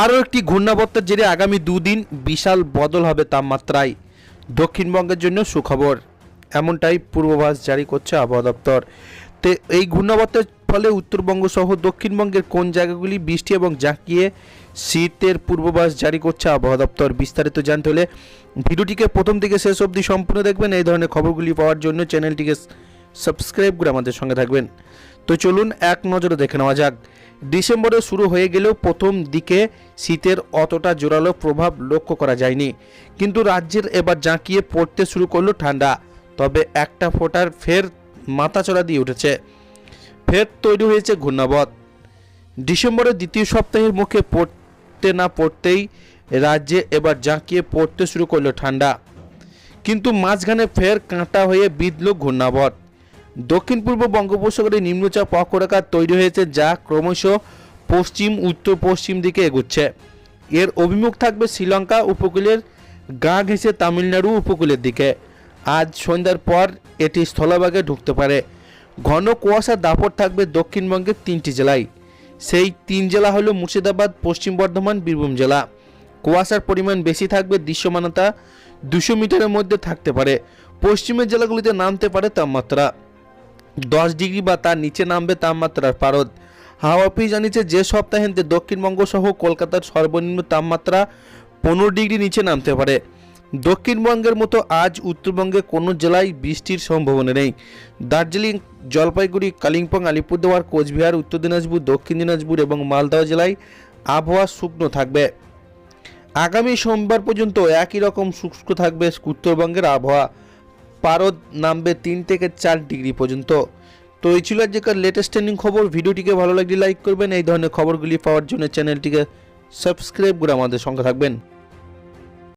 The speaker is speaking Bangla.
আরও একটি ঘূর্ণাবর্তের জেরে আগামী দুদিন বিশাল বদল হবে তাপমাত্রায়। দক্ষিণবঙ্গের জন্য সুখবর, এমনটাই পূর্বাভাস জারি করছে আবহাওয়া দপ্তর। তো, এই ঘূর্ণাবর্তের ফলে উত্তরবঙ্গ সহ দক্ষিণবঙ্গের কোন জায়গাগুলি বৃষ্টি এবং জাঁকিয়ে শীতের পূর্বাভাস জারি করছে আবহাওয়া দপ্তর, বিস্তারিত জানতে হলে ভিডিওটিকে প্রথম থেকে শেষ অবধি সম্পূর্ণ দেখবেন। এই ধরনের খবরগুলি পাওয়ার জন্য চ্যানেলটিকে সাবস্ক্রাইব করে আমাদের সঙ্গে থাকবেন। তো চলুন এক নজরে দেখে নেওয়া যাক। ডিসেম্বরে শুরু হয়ে গেলেও প্রথম দিকে শীতের অতটা জোরালো প্রভাব লক্ষ্য করা যায়নি। কিন্তু রাজ্যের এবার জাঁকিয়ে পড়তে শুরু করল ঠান্ডা। তবে একটা ফোটার ফের মাথাচড়া দিয়ে উঠেছে। ফের তৈরি হয়েছে ঘূর্ণাবত। ডিসেম্বরের দ্বিতীয় সপ্তাহের মুখে পড়তে না পড়তেই রাজ্যে এবার জাঁকিয়ে পড়তে শুরু করল ঠান্ডা। কিন্তু মাঝখানে ফের কাঁটা হয়ে বিঁধল ঘূর্ণাবত। দক্ষিণ পূর্ব বঙ্গোপসাগরে নিম্নচাপ অক্ষরেখা তৈরি হয়েছে, যা ক্রমশ পশ্চিম, উত্তর পশ্চিম দিকে এগুচ্ছে। এর অভিমুখ থাকবে শ্রীলঙ্কা উপকূলের, গা ঘেঁষে তামিলনাড়ু উপকূলের দিকে। আজ সন্ধ্যার পর এটি স্থলভাগে ঢুকতে পারে। ঘন কুয়াশার দাপট থাকবে দক্ষিণবঙ্গের তিনটি জেলায়। সেই তিন জেলা হলো মুর্শিদাবাদ, পশ্চিম বর্ধমান, বীরভূম জেলা। কুয়াশার পরিমাণ বেশি থাকবে, দৃশ্যমানতা দুশো মিটারের মধ্যে থাকতে পারে। পশ্চিমের জেলাগুলিতে নামতে পারে তাপমাত্রা। দশ ডিগ্রি বা তার নিচে নামবে তাপমাত্রার পারদ। হাওয়া অফিস জানিয়েছে, যে সপ্তাহান্তে দক্ষিণবঙ্গ সহ কলকাতার সর্বনিম্ন তাপমাত্রা পনেরো ডিগ্রি নিচে নামতে পারে। দক্ষিণবঙ্গের মতো আজ উত্তরবঙ্গে কোনো জেলায় বৃষ্টির সম্ভাবনা নেই। দার্জিলিং, জলপাইগুড়ি, কালিম্পং, আলিপুরদুয়ার, কোচবিহার, উত্তর দিনাজপুর, দক্ষিণ দিনাজপুর এবং মালদহ জেলায় আবহাওয়া শুকনো থাকবে। আগামী সোমবার পর্যন্ত একই রকম শুষ্ক থাকবে উত্তরবঙ্গের আবহাওয়া। পারদ নামবে তিন থেকে চার ডিগ্রি পর্যন্ত। তো এই ছিল আজকের লেটেস্ট ট্রেন্ডিং খবর। ভিডিওটিকে ভালো লাগলে লাইক করবেন। এই ধরনের খবরগুলি পাওয়ার জন্য চ্যানেলটিকে সাবস্ক্রাইব করে আমাদের সঙ্গে থাকবেন।